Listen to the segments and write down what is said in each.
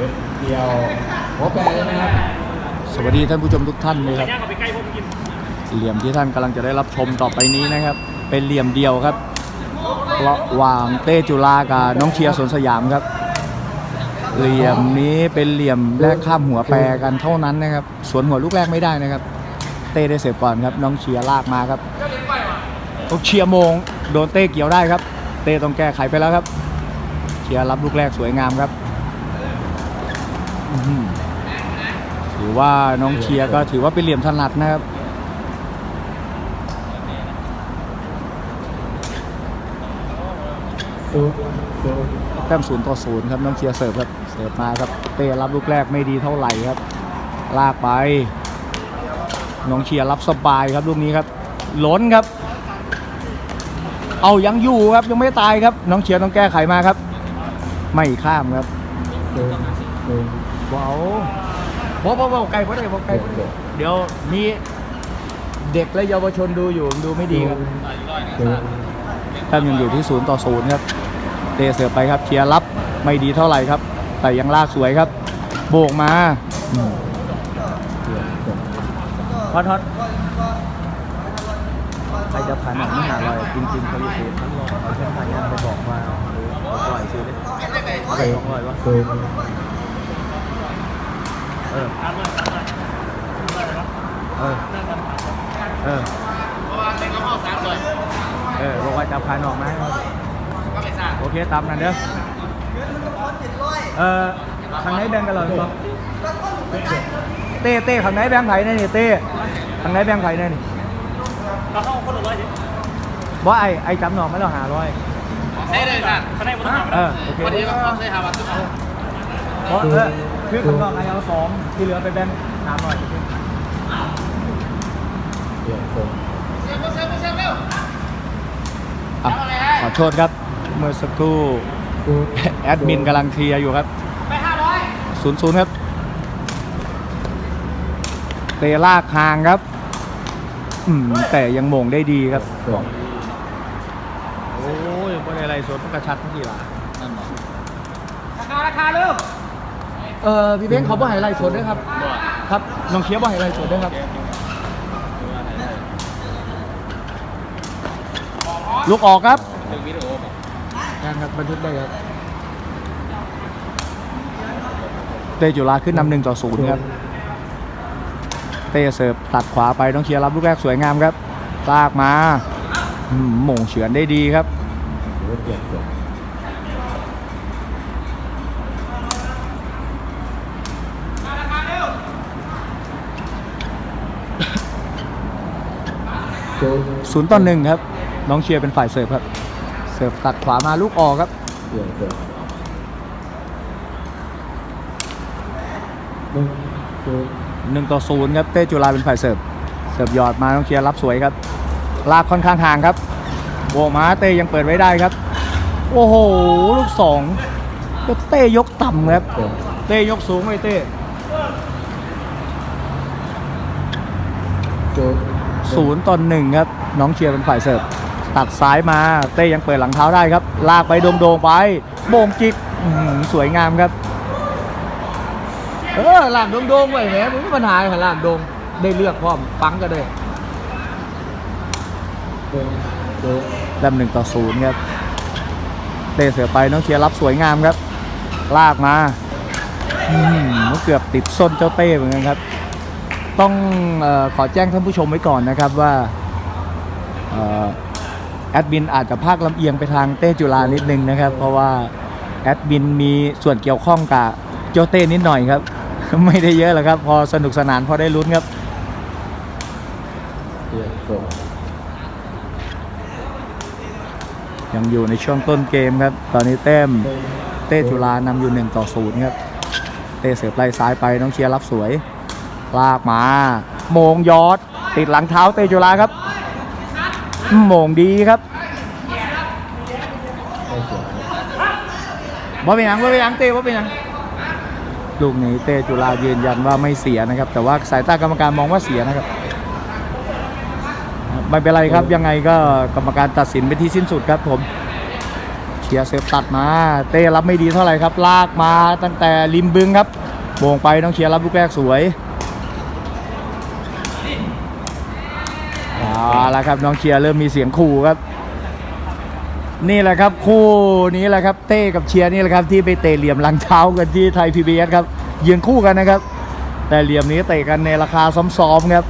เป็นเดียวหัวแปรใช่ไหมครับสวัสดีท่านผู้ชมทุกท่านเลยครับเหลี่ยมที่ท่านกำลังจะได้รับชมต่อไปนี้นะครับ เป็นเหลี่ยมเดียวครับระหว่างเต้จุฬากับน้องเชียร์สวนสยามครับ เหลี่ยมนี้เป็นเหลี่ยมแรกข้ามหัวแปรกันเท่านั้นนะครับสวนหัวลูกแรกไม่ได้นะครับ เต้ได้เสิร์ฟก่อนครับ น้องเชียร์ลากมาครับน้องเชียร์มงโดนเต้เกี่ยวได้ครับ เต้ต้องแก้ไขไปแล้วครับ เชียร์รับลูกแรกสวยงามครับ อื้อหือถือว่าน้องเชียร์ก็ถือว่าเป็นเหลี่ยมถนัดนะครับ ศูนย์ศูนย์แต้มศูนย์ต่อศูนย์ครับน้องเชียร์เสิร์ฟครับ เสิร์ฟมาครับเต้รับลูกแรกไม่ดีเท่าไหร่ครับ ลากไป น้องเชียร์รับสบายครับลูกนี้ครับ ล้นครับ เอายังอยู่ครับยังไม่ตายครับ น้องเชียร์ต้องแก้ไขมาครับ ไม่ข้ามครับศูนย์ศูนย์ ว้าวบอกบอกบอกไกลเพราะอะไรบอกไกลเพราะอะไรเดี๋ยวมีเด็กและเยาวชนดูอยู่ดูไม่ดีครับศูนย์แต้มยังอยู่ที่ศูนย์ต่อศูนย์ครับเตะเสือไปครับเชียร์รับไม่ดีเท่าไหร่ครับ แต่ยังลากสวยครับ โบกมาอืมเดียวจบฮอตฮอตใครจะผ่านหนังมหาลัยจริงๆเขาอยู่ศูนย์ท่านรองเอาเช่นพายันไปบอกมาหรือปล่อยซื้อได้ เอาไปสองร้อยวะศูนย์เออตามมาตามมาเออเออเพราะว่าเป็นกระเพาะสามเลยเออบอกว่าจะผ่านออกไหมก็ไม่ทราบโอเคตามนั้นเด้อเออทางไหนแบ่งกันเหรอเต้เต้ทางไหนแบ่งไผ่เนี่ยนี่เต้ทางไหนแบ่งไผ่เนี่ยนี่เราเข้าคนละร้อยดิว่าไอ้ไอ้จำหนองไม่เราหาร้อยใช่เลยค่ะคะแนนมันต้องเออโอเควันนี้เราเข้าใช้หาบัตรทุกคนเพราะเออ คือข้างนอกไอ้เอาสองที่เหลือไปแบ่งสามร้อยเดียวจบเซฟเซฟเซฟเร็วอะขอโทษครับ เมื่อสักครู่ศูนย์แอดมินกำลังเคลียร์อยู่ครับ ไปห้าร้อยศูนย์ศูนย์ครับเตะลากคางครับ อืมแต่ยังโมงได้ดีครับจบโอ้ยบนอะไรสดมันกระชัดทั้งทีละนั่นหรอราคาราคาเร็ว เออพี่เบ้งเขาบ่ให้ไล่สดด้วยครับครับน้องเคียบบ่ให้ไล่สดด้วยครับ ลูกออกครับเป็นวิดีโอบบยังครับบันทึกได้ครับเตจุฬาขึ้นนำหนึ่งต่อศูนย์ครับ เตเสิร์ฟตัดขวาไปน้องเคียร์รับลูกแรกสวยงามครับลากมาอืมหม่งเฉือนได้ดีครับถือว่าเดียว ศูนย์ต่อหนึ่งครับ น้องเชียร์เป็นฝ่ายเสิร์ฟครับ เสิร์ฟตัดขวามาลูกออกครับ หนึ่งต่อศูนย์ครับเต้จุฬาเป็นฝ่ายเสิร์ฟ เสิร์ฟหยอดมาน้องเชียร์รับสวยครับ ลากค่อนข้างห่างครับโบมาเต้ยังเปิดไว้ได้ครับ โอ้โห ลูกสองก็เต้ยกต่ำครับ เต้ยกสูงไว้เต้ 0ต่อ1ครับน้องเชียร์เป็นฝ่ายเสิร์ฟตัดซ้ายมาเต้ยังเปิดหลังเท้าได้ครับ ลากไปโด่งๆไปโมงจิบสวยงามครับ เออหลังโด่งๆไว้แหมมันไมีปัญหาหลังโด่งได้เลือกพร้อมฟังก็ได้ดำหนึ่งต่อศูนย์ครับเตะเสือไปน้องเชียร์รับสวยงามครับ ลากมาอืมเกือบติดส้นเจ้าเต้เหมือนกันครับ ต้องเออขอแจ้งท่านผู้ชมไว้ก่อนนะครับว่าเอ่อแอดมินอาจจะภาคลำเอียงไปทางเต้จุฬานิดนึงนะครับ เพราะว่าแอดมินมีส่วนเกี่ยวข้องกับเจ้าเต้นิดหน่อยครับ ไม่ได้เยอะหรอกครับ พอสนุกสนานพอได้ลุ้นครับ ยังอยู่ในช่วงต้นเกมครับ ตอนนี้แต้มเต้จุฬานำอยู่1ต่อ0ครับ เต้เสือไล่ซ้ายไปน้องเชียร์รับสวย ลากมา โมงยอด ติดหลังเท้าเต้จุฬาครับ โมงดีครับไม่เสียว่าเป็นหยังว่าเป็นหยังเต้ว่าเป็นหยังลูกนี้เต้จุฬายืนยันว่าไม่เสียนะครับ แต่ว่าสายตากรรมการมองว่าเสียนะครับ ไม่เป็นไรครับยังไงก็กรรมการตัดสินไปที่สิ้นสุดครับผมเชีชียร์เซฟตัดมา เต้รับไม่ดีเท่าไหร่ครับ ลากมาตั้งแต่ริมบึงครับโบงไปน้องเชียร์รับลูกแรกสวย เอาละครับน้องเชียร์เริ่มมีเสียงขู่ครับ นี่แหละครับคู่นี้แหละครับเต้กับเชียร์นี่แหละครับที่ไปเตะเหลี่ยมหลังเท้ากันที่ไทยพีบีเอสครับยืนคู่กันนะครับ แต่เหลี่ยมนี้เตะกันในราคาซ้อมๆครับ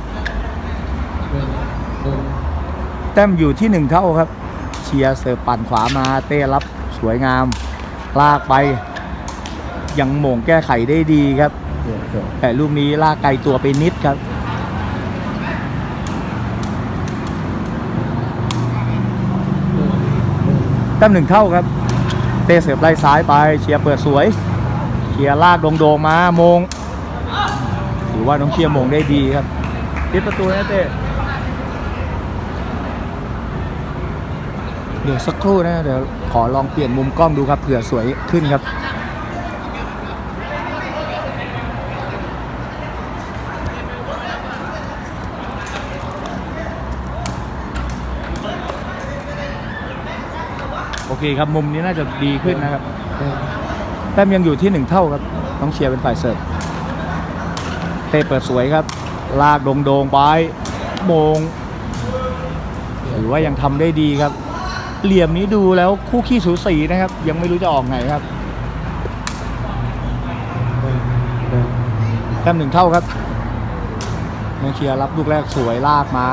แต้มอยู่ที่หนึ่งเท่าครับ เชียร์เสิร์ฟปั่นขวามาเต้รับสวยงามลากไป ยังหม่งแก้ไขได้ดีครับ แต่ลูกนี้ลากไกลตัวไปนิดครับ แต้มหนึ่งเท่าครับ เตะเสิร์ฟไล่ซ้ายไปเชียร์เปิดสวยเชียร์ลากโดงๆมามงถือว่าน้องเชียร์มงได้ดีครับปิดประตูนะเตะเดี๋ยวสักครู่นะเดี๋ยวขอลองเปลี่ยนมุมกล้องดูครับเผื่อสวยขึ้นครับ โอเคครับมุมนี้น่าจะดีขึ้นนะครับแต้มยังอยู่ที่หนึ่งเท่าครับน้องเชียร์เป็นฝ่ายเสิร์ฟเตะเปิดสวยครับ ลากโดงๆไปโมงถือว่ายังทำได้ดีครับ เหลี่ยมนี้ดูแล้วคู่ขี้สูสีนะครับ ยังไม่รู้จะออกไหนครับแต้มหนึ่งเท่าครับน้องเชียร์รับลูกแรกสวยลากมา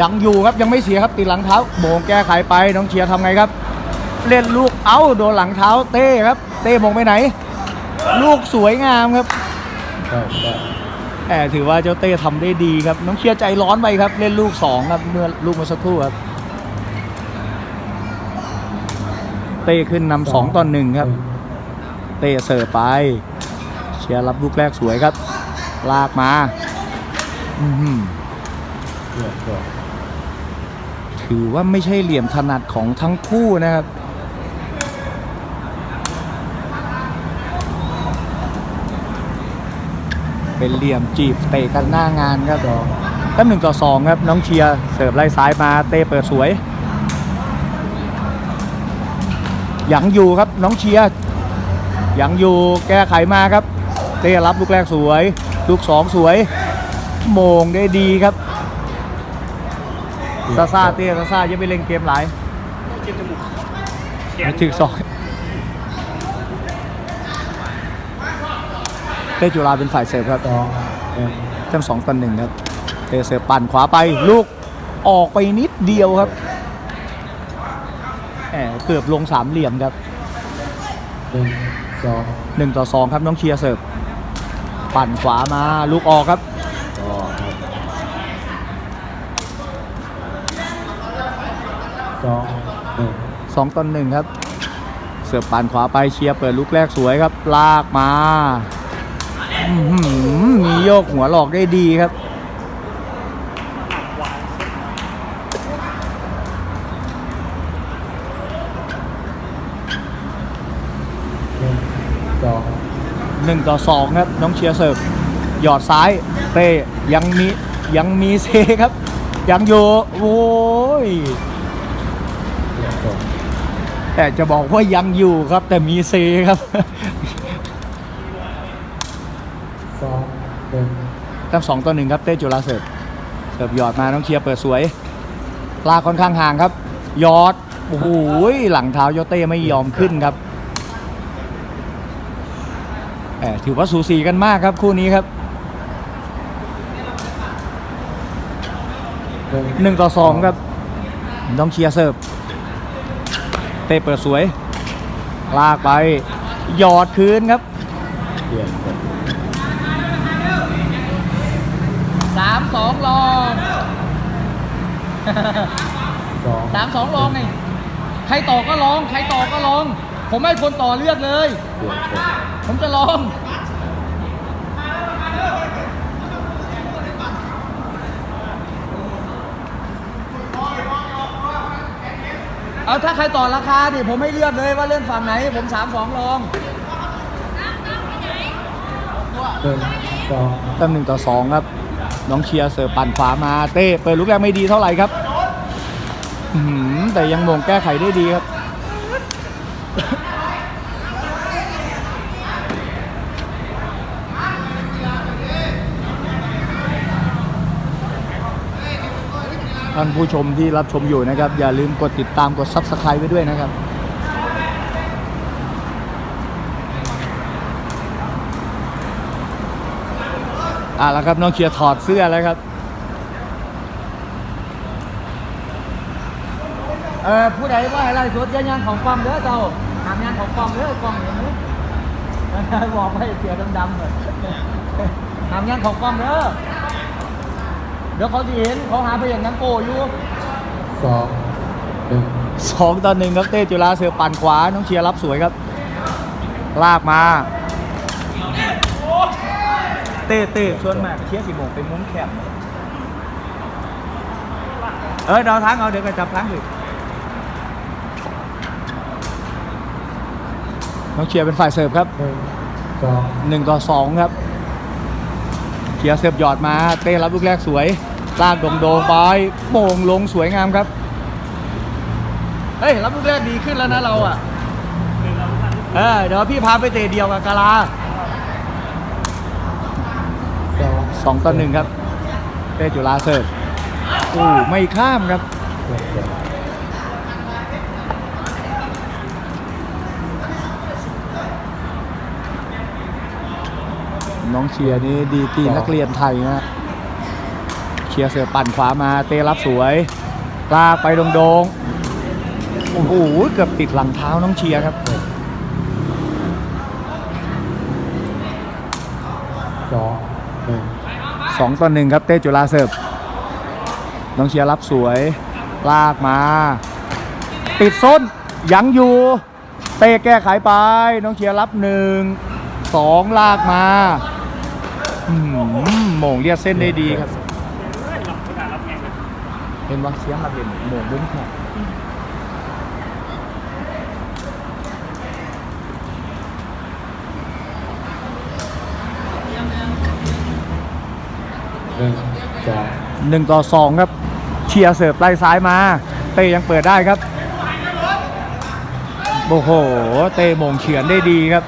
ยังอยู่ครับยังไม่เสียครับติดหลังเท้าโมงแก้ไขไปน้องเชียร์ทำไงครับ เล่นลูกเอ้าโดนหลังเท้าเต้ครับ เต้มงไปไหน ลูกสวยงามครับเก้าแปดแอบถือว่าเจ้าเต้ทำได้ดีครับ น้องเชียร์ใจร้อนไปครับ เล่นลูกสองครับเมื่อลูกเมื่อสักครู่ครับ เต้ขึ้นนำสองต่อหนึ่งครับ เต้เสิร์ฟไป เชียร์รับลูกแรกสวยครับ ลากมา อื้อหือเปลี่ยนสอง ถือว่าไม่ใช่เหลี่ยมถนัดของทั้งคู่นะครับเป็นเหลี่ยมจีบเตะกันหน้างานครับสอตั้งหนึ่งต่อสองครับ น้องเชียร์เสิร์ฟไล่ซ้ายมาเต้เปิดสวยยังอยู่ครับน้องเชียร์ยังอยู่แก้ไขมาครับ เต้รับลูกแรกสวย ลูกสองสวย โมงได้ดีครับ ซาซาเต้ซาซายังไปเล่นเกมหลายไม่ถึงสองเต้จุฬาเป็นฝ่ายเสิร์ฟครับสองหนึ่งแต้มสองต่อหนึ่งครับเทเสือปั่นขวาไปลูกออกไปนิดเดียวครับแหมเกือบลงสามเหลี่ยมครับหนึ่งสองหนึ่งต่อสองครับน้องเชียร์เสิร์ฟปั่นขวามาลูกออกครับ 2ต่อ1ครับ เสือปานขวาไปเชียร์เปิดลูกแรกสวยครับ ลากมามีโยกหัวหลอกได้ดีครับหนึ่งต่อสองครับ น้องเชียร์เสิร์ฟหยอดซ้ายเตยังมียังมีเซครับ ยังอยู่โว้ย แต่จะบอกว่ายังอยู่ครับ แต่มีเซครับสองหนึ่งตั้งสองต่อหนึ่งครับเต้จุฬาเสิร์ฟเสิร์ฟหยอดมาน้องเชียร์เปิดสวยลากค่อนข้างห่างครับหยอดโอ้โหหลังเท้าโยเต้ไม่ยอมขึ้นครับแหมถือว่าสูสีกันมากครับคู่นี้ครับหนึ่งหนึ่งต่อสองครับน้องเชียร์เสิร์ฟ เต้เปิดสวย ลากไป หยอดคืนครับเปลี่ยนสองสามสองลองสองสามสองลองไงใครต่อก็ลอง ใครต่อก็ลอง ผมให้คนต่อเลือกเลยเปลี่ยนสองผมจะลอง เอาถ้าใครต่อราคาดิผมไม่เลือกเลยว่าเล่นฝั่งไหน ผมสามสองลองหนึ่งสองต้มหนึ่งต่อสองครับ น้องเชียร์เสิร์ฟปั่นขวามาเต้เปิดลูกแรกไม่ดีเท่าไหร่ครับแต่ยังมงแก้ไขได้ดีครับ ท่านผู้ชมที่รับชมอยู่นะครับ อย่าลืมกดติดตามกด Subscribe ไว้ด้วยนะครับอะแล้วครับน้องเชียร์ถอดเสื้อแล้วครับเออผู้ใดว่าอะไรสดยันยังของกล้องเด้อเจ้าหามยังของกล้องเด้อกองเห็นไหมบอกให้เสียดำๆเลยหามยังของกล้องเด้อ เดี๋ยวเขาจะเห็นเขาหาไปอย่างนั้นโกอยู่สองหนึ่งสองต่อหนึ่งครับเต้จุฬาเสือปั่นขวา น้องเชียร์รับสวยครับ ลากมา เต้เต้ชวนมาเชียร์สีโมงเป็นมุ้งแคบเออเดาวทั้งเอาเดี๋ยวก็จับทั้งสิน้องเชียร์เป็นฝ่ายเสิร์ฟครับหนึ่งสองหนึ่งต่อสองครับ เชียร์เสิร์ฟหยอดมา เต้รับลูกแรกสวย ลากโดงโดงไปโป่งลงสวยงามครับ เฮ้ย รับลูกแรกดีขึ้นแล้วนะเราอะ เออเดี๋ยวพี่พาไปเตะเดียวกับกาลาสองสองต่อหนึ่งครับ เต้จุฬาเสิร์ฟอู้ไม่ข้ามครับ หนึ่งเดียว น้องเชียร์นี่ดีกรีนักเรียนไทยนะเชียร์เสือปั่นขวามาเตะรับสวยลากไปโดงๆโอ้โหเกือบติดหลังเท้าน้องเชียร์ครับสองหนึ่งสองต่อหนึ่งครับเต้จุฬาเสิร์ฟน้องเชียร์รับสวย ลากมา ติดส้นยังอยู่ เต้แก้ไขไป น้องเชียร์รับหนึ่งสองลากมา อืมโหม่งเรียกเส้นได้ดีครับ เห็นว่าเสียงมาเป็นโหม่งบุ้งแข็งหนึ่งสองหนึ่งต่อสองครับ เชียร์เสิร์ฟไล่ซ้ายมา เต้ยังเปิดได้ครับ โอ้โห เต้โมงเฉือนได้ดีครับ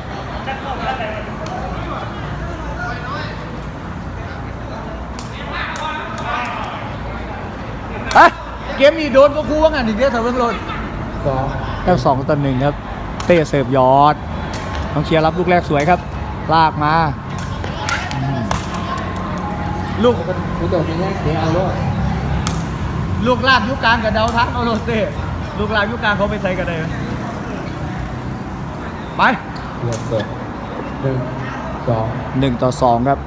เกมนี้โดนก็ครูว่างันอีกเด้อเถอะเบิ่งโลดสองก็สองต่อหนึ่งครับ เต้เสิร์ฟยอดน้องเชียร์รับลูกแรกสวยครับ ลากมา ลูกผู้ตัวมีแรกเสียเอาโลดลูกลาดยุคกลางกับเดาทักเอาโลดเต้ลูกลาดยุคกลางเขาไปใส่กันเลยไปเดียวเสร็จหนึ่งสองหนึ่งต่อสองครับ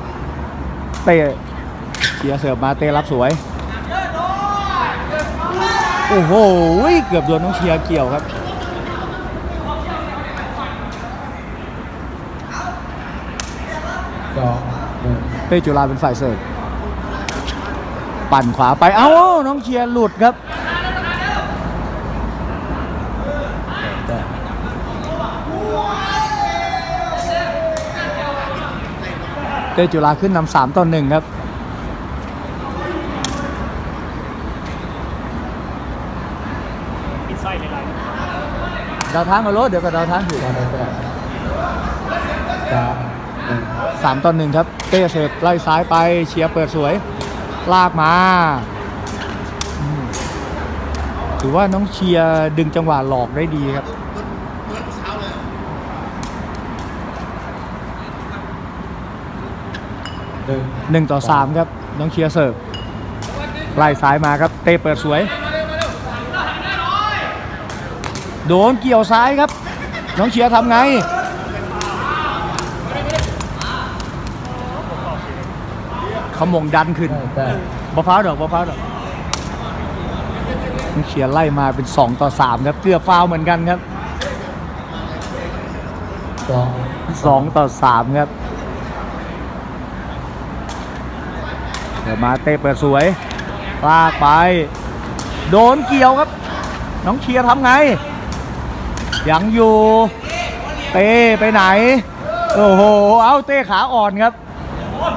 เต้เชียร์เสิร์ฟมาเต้รับสวย โอ้โห เกือบโดนน้องเชียร์เกี่ยวครับ สองหนึ่งเต้จุฬาเป็นฝ่ายเสิร์ฟปั่นขวาไป เอ้า น้องเชียร์หลุดครับแต่เต้จุฬาขึ้นนำสามต่อหนึ่งครับ ดาวทางมาโลดเดี๋ยวก็ดาวทางอยู่ตอนนั้สามต่อหนึ่งครับ เต้เสิร์ฟไล่ซ้ายไปเชียร์เปิดสวย ลากมาถือว่าน้องเชียร์ดึงจังหวะหลอกได้ดีครับหนึ่งหนึ่งต่อสามครับ น้องเชียร์เสิร์ฟไล่ซ้ายมาครับ เต้เปิดสวย โดนเกี่ยวซ้ายครับ น้องเชียร์ทำไงเขามงดันขึ้นบะฟ้าวดอกบะฟ้าวดอกน้องเชียร์ไล่มาเป็น 2 ต่อ 3 ครับเกือบฟาวเหมือนกันครับสอง2ต่อ 3 ครับเดี๋ยวมาเตะเปิดสวยลากไป โดนเกี่ยวครับ น้องเชียร์ทำไง ยังอยู่เต้ไปไหน โอ้โห เอาเต้ขาอ่อนครับ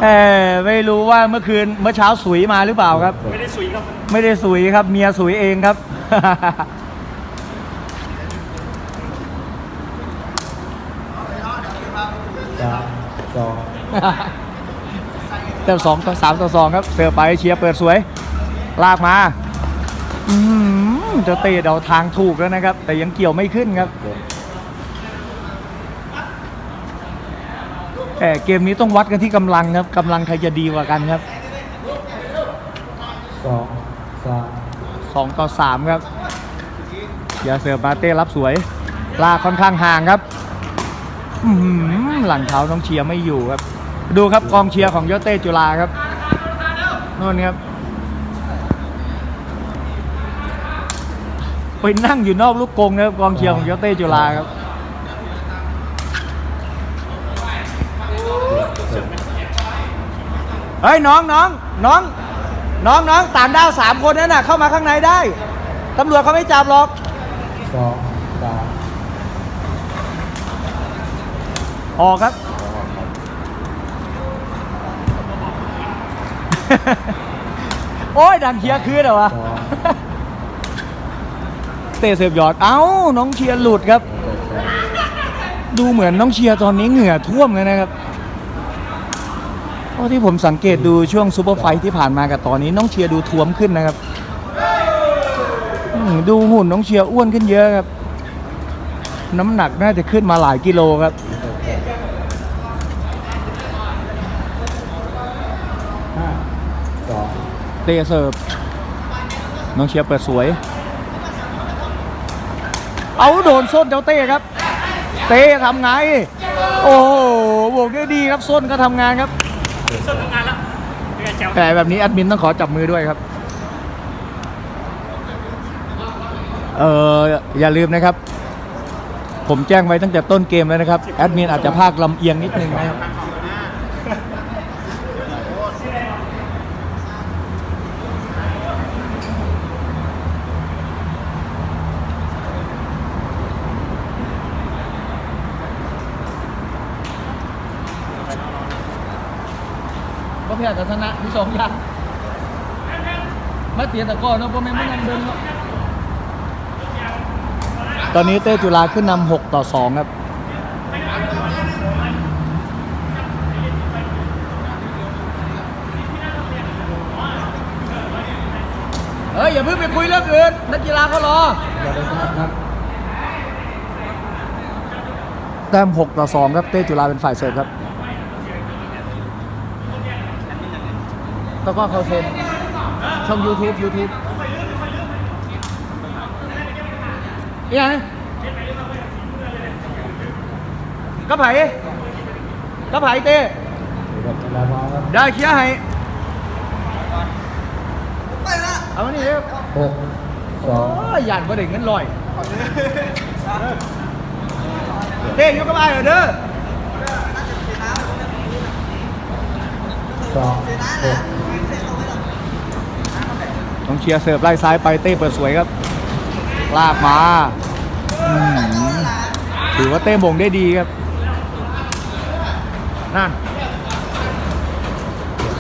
เออไม่รู้ว่าเมื่อคืนเมื่อเช้าสุยมาหรือเปล่าครับ ไม่ได้สุยครับ ไม่ได้สุยครับ เมียสุยเองครับ สองเติสองต่อสามต่อสองครับ เสิร์ไปเชียร์เปิดสวย ลากมา อืม เจะเตะเดาทางถูกแล้วนะครับ แต่ยังเกี่ยวไม่ขึ้นครับเจ็ดแต่เกมนี้ต้องวัดกันที่กำลังครับกำลังใครจะดีกว่ากันครับสองสามสองต่อสามครับเชียร์เสิร์ฟมาเต้รับสวยลากค่อนข้างห่างครับอื้อหือหลังเท้าน้องเชียร์ไม่อยู่ครับ ดูครับกองเชียร์ของยอดเต้จุฬาครับนู่นครับ ไปนั่งอยู่นอกลูกกรงนะครับกองเชียร์ของยอดเต้จุฬาครับเจ็ดเฮ้ยน้องน้องน้องน้องน้องต่างด้าวสามคนนั่นน่ะเข้ามาข้างในได้ตำรวจเขาไม่จับหรอกสองสามออกครับ โอ้ยดังเชียร์คืนเหรอวะ สอง เตะเสิร์ฟหยอด เอ้า น้องเชียร์หลุดครับเจ็ดแปดดูเหมือนน้องเชียร์ตอนนี้เหงื่อท่วมเลยนะครับเพราะที่ผมสังเกตดูช่วงซูเปอร์ไฟท์ที่ผ่านมากับตอนนี้น้องเชียร์ดูท้วมขึ้นนะครับอืมดูหุ่นน้องเชียร์อ้วนขึ้นเยอะครับ น้ำหนักน่าจะขึ้นมาหลายกิโลครับเจ็ดแปดห้าสองเตะเสิร์ฟน้องเชียร์เปิดสวย เอาโดนส้นเจ้าเต้ครับ เต้ทำไง โอ้โหบวกได้ดีครับส้นก็ทำงานครับแต่แบบนี้แอดมินต้องขอจับมือด้วยครับ เอออย่าลืมนะครับ ผมแจ้งไว้ตั้งแต่ต้นเกมแล้วนะครับ แอดมินอาจจะพากลำเอียงนิดนึงนะครับ ก็แพ้แต่ชนะที่ สองอย่างมาเตียตะก้อนเนาะพ่อแม่ไม่ยังเดินเนาะตอนนี้เต้จุฬาขึ้นนำ6ต่อ2ครับเฮ้ยอย่าเพิ่งไปคุยเรื่องอื่นนักกีฬาเขารออย่าไปทราบครับแต้ม6ต่อ2ครับเต้จุฬาเป็นฝ่ายเสิร์ฟครับ แล้วก็เขาเซ็นช่อง YouTube YouTube นี่ไงกระไผ่กระไผ่เต้เดี๋ยวเวลาพร้อมครับได้เคลียร์ให้เอามานี่เร็วหกสองโอ้ยหยาดบ่ได้เงินลอยเต้ยกกับไอ้ายเหรอเด้อสองหก ต้องเชียร์เสิร์ฟไล่ซ้ายไปเต้เปิดสวยครับ ลากมาถือว่าเต้มงได้ดีครับนั่น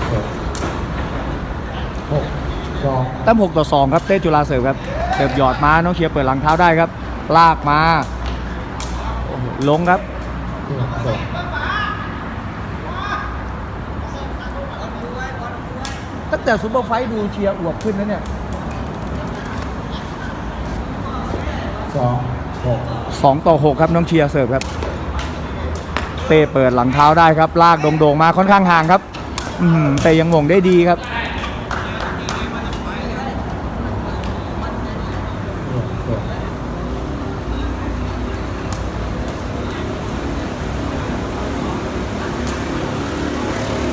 เจ็ดหกสองแต้ม6ต่อ2ครับเต้จุฬาเสิร์ฟครับเสิร์ฟหยอดมาน้องเชียร์เปิดหลังเท้าได้ครับ ลากมาโอ้โหลงครับ หนึ่งสอง ตั้ง แต่ซูเปอร์ไฟท์ดูเชียร์อวบขึ้นนะเนี่ยสองหก2ต่อ6ครับน้องเชียร์เสิร์ฟครับ เต้เปิดหลังเท้าได้ครับ ลากโด่งๆมาค่อนข้างห่างครับ อืมแต่ยังมงได้ดีครับหนึ่งเจ็ด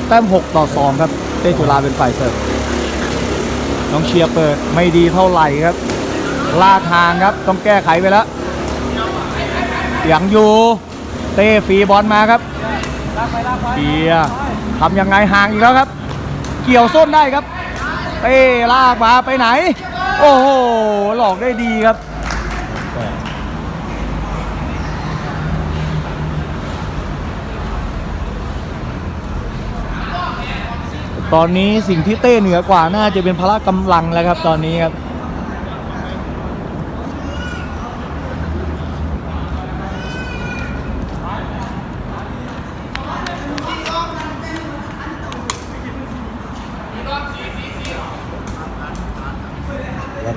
แต้ม6ต่อ2ครับเต้จุฬาเป็นฝ่ายเสิร์ฟน้องเชียร์เปิดไม่ดีเท่าไหร่ครับลากทางครับต้องแก้ไขไปแล้วยังอยู่เต้ฟีบอลมาครับเชียร์ทำยังไงห่างอีกแล้วครับ เกี่ยวส้นได้ครับเต้ลากมาไปไหน โอ้โหหลอกได้ดีครับ ตอนนี้สิ่งที่เต้เหนือกว่าน่าจะเป็นพละกำลังแล้วครับตอนนี้ครับ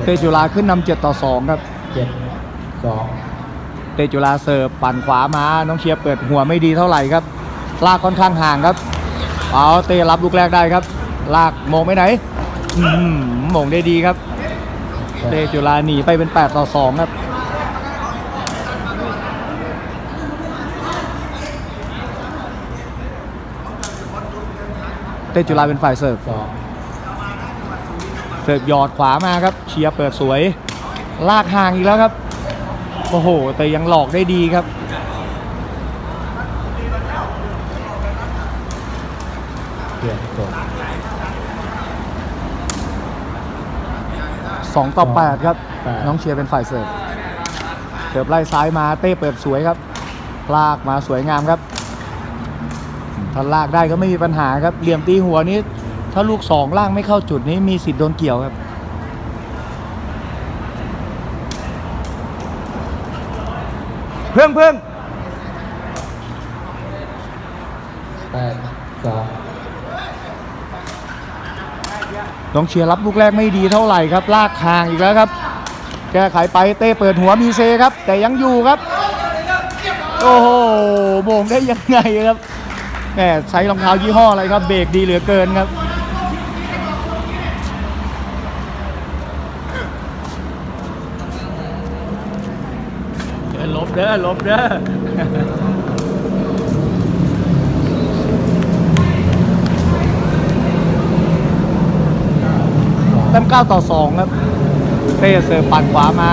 เตจุลาขึ้นนำเจ็ดต่อสองครับเจ็ดสองเตจุลาเสิร์ฟปั่นขวามา น้องเชียร์เปิดหัวไม่ดีเท่าไหร่ครับ ลากค่อนข้างห่างครับ เอาเตะรับลูกแรกได้ครับ ลากมงไปไหนมมงได้ดีครับ เตจุฬาหนีไปเป็น 8 ต่อ 2 ครับเตจุฬาเป็นฝ่ายเสิร์ฟสองเสิร์ฟหยอดขวามาครับ เชียร์เปิดสวย ลากห่างอีกแล้วครับ โอ้โห แต่ยังหลอกได้ดีครับ เปลี่ยนจบ2ต่อ8ครับ แปด น้องเชียร์เป็นฝ่ายเสิร์ฟเสิร์ฟไล่ซ้ายมาเต้เปิดสวยครับลากมาสวยงามครับถ้าลากได้ก็ไม่มีปัญหาครับ เหลี่ยมตีหัวนี้ ถ้าลูกสองล่างไม่เข้าจุดนี้มีสิทธิ์โดนเกี่ยวครับ เพื่องเพื่อง แปดสอง น้องเชียร์รับลูกแรกไม่ดีเท่าไหร่ครับ ลากห่างอีกแล้วครับ แก้ไขไปเต้เปิดหัวมีเซครับ แต่ยังอยู่ครับ โอ้โหโมงได้ยังไงครับแหมใช้รองเท้ายี่ห้ออะไรครับ เบรกดีเหลือเกินครับเดินลบเด้อลบเด้อ แต้ม9ต่อ 2 ครับเต้เสิร์ฟปั่นขวามา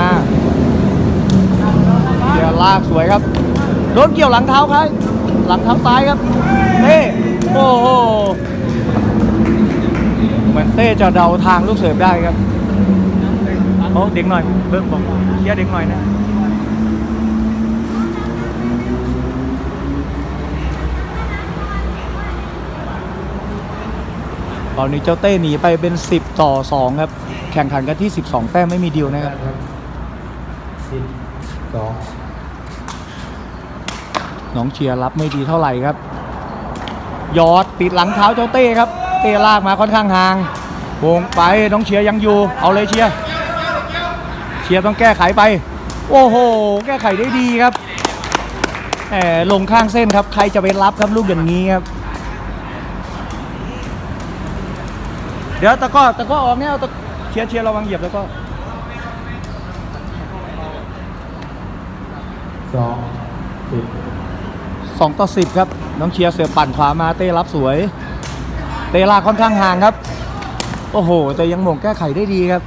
เดี๋ยวลากสวยครับ โดนเกี่ยวหลังเท้าใครหลังเท้าซ้ายครับเต้โอ้โหเหมือนเต้จะเดาทางลูกเสิร์ฟได้ครับโอ้เด็กหน่อยเบิ้งบอกเคลียร์เด็กหน่อยนะ ตอนนี้เจ้าเต้หนีไปเป็น 10 ต่อ 2 ครับ แข่งขันกันที่ 12 แต้มไม่มีเดีลนะครับสิบสองน้องเชียร์รับไม่ดีเท่าไหร่ครับ ยอดติดหลังเท้าเจ้าเต้ครับ เต้ลากมาค่อนข้างห่างวงไปน้องเชียร์ยังอยู่ เอาเลยเชียร์เชียร์ต้องแก้ไขไป โอ้โห แก้ไขได้ดีครับแหมลงข้างเส้นครับ ใครจะไปรับครับลูกอย่างนี้ครับ ดี๋ยวตะกร้อตะกร้อออกเนี่ยเอาตะเชียร์เชียร์ระวังเหยียบแล้วก็สองสิบสองต่อสิบครับ น้องเชียร์เสือปั่นขวามาเต้รับสวย เต้ลากค่อนข้างห่างครับ โอ้โห แต่ยังหม่งแก้ไขได้ดีครับ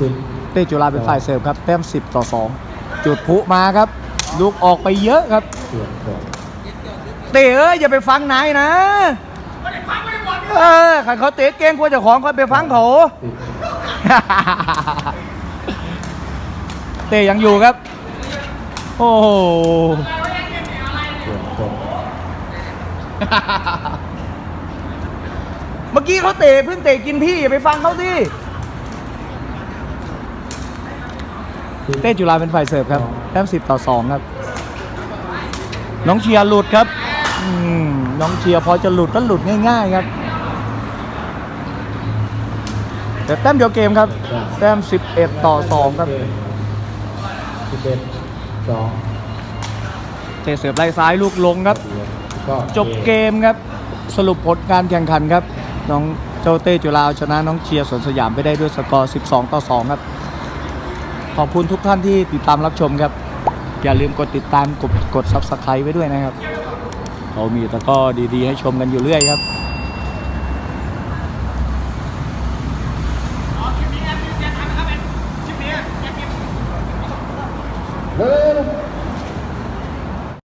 สิบเต้จุฬาเป็นฝ่ายเสิร์ฟครับ แต้ม 10 ต่อ 2 จุดพลุมาครับ ลูกออกไปเยอะครับเปลี่ยนจบเต้เอ้ยอย่าไปฟังนายนะเออขันเขาเตะเก่งกว่าเจ้าของเขาไปฟังเขาสิบเต้ยังอยู่ครับ โอ้โหเปลี่ยนจบเมื่อกี้เขาเตะเพิ่งเตะกินพี่อย่าไปฟังเขาสิ สิบ เต้จุฬาเป็นฝ่ายเสิร์ฟครับแต้ม10ต่อ2ครับ น้องเชียร์หลุดครับอืมน้องเชียร์พอจะหลุดก็หลุดง่าย ๆ ครับแต่แต้มเดียวเกมครับ แต้ม11ต่อ2ครับสิบเอ็ดสองเตะเสิร์ฟไล่ซ้ายลูกลงครับก็จบเกมครับ สรุปผลการแข่งขันครับ น้องเจ้าเต้จุฬาเอาชนะน้องเชียร์สวนสยามไปได้ด้วยสกอร์ 12 ต่อ 2 ครับ ขอบคุณทุกท่านที่ติดตามรับชมครับ อย่าลืมกดติดตามกดกด subscribe ไว้ด้วยนะครับเรามีตะก้อดีๆ ให้ชมกันอยู่เรื่อยครับ